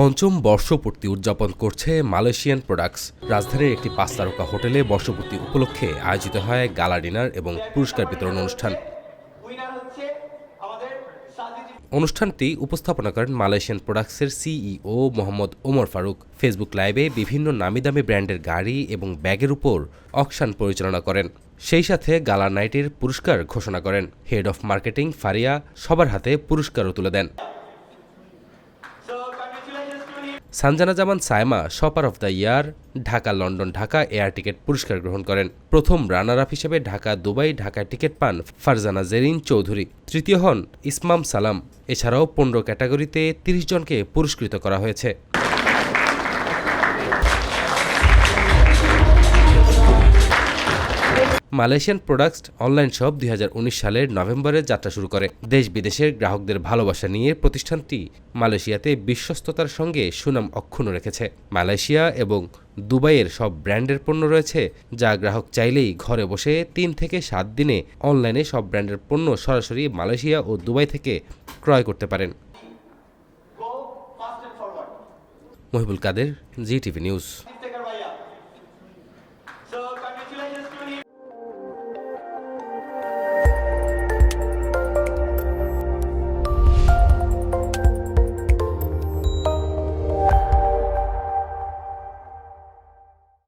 পঞ্চম বর্ষপূর্তি উদযাপন করছে মালয়েশিয়ান প্রোডাক্টস। রাজধানীর একটি পাঁচ তারকা হোটেলে বর্ষপূর্তি উপলক্ষে আয়োজিত হয় গালা ডিনার এবং পুরস্কার বিতরণ অনুষ্ঠান। অনুষ্ঠানটি উপস্থাপনা করেন মালয়েশিয়ান প্রোডাক্টসের সিইও মোহাম্মদ ওমর ফারুক ফেসবুক লাইভে বিভিন্ন নামি দামি ব্র্যান্ডের গাড়ি এবং ব্যাগের উপর অকশান পরিচালনা করেন। সেই সাথে গালা নাইটের পুরস্কার ঘোষণা করেন। হেড অফ মার্কেটিং ফারিয়া সবার হাতে পুরস্কারও তুলে দেন। Sanjana Zaman Saima shopper of the year, Dhaka, London, Dhaka air ticket পুরস্কার গ্রহণ করেন। প্রথম রানার আপ হিসেবে ঢাকা, দুবাই ঢাকা টিকিট পান ফারজানা জেরিন চৌধুরী। তৃতীয় হন ইসমাম সালাম। এছাড়াও পনেরো ক্যাটাগরিতে তিরিশ জনকে পুরস্কৃত করা হয়েছে। মালয়েশিয়ান প্রোডাক্টস অনলাইন শপ দুই হাজার উনিশ সালের নভেম্বরে যাত্রা শুরু করে। দেশ বিদেশের গ্রাহকদের ভালোবাসা নিয়ে প্রতিষ্ঠানটি মালয়েশিয়াতে বিশ্বস্ততার সঙ্গে সুনাম অক্ষুণ্ণ রেখেছে। মালয়েশিয়া এবং দুবাইয়ের সব ব্র্যান্ডের পণ্য রয়েছে, যা গ্রাহক চাইলেই ঘরে বসে তিন থেকে সাত দিনে অনলাইনে সব ব্র্যান্ডের পণ্য সরাসরি মালয়েশিয়া ও দুবাই থেকে ক্রয় করতে পারেন। Mohibul Kader, Zee TV news.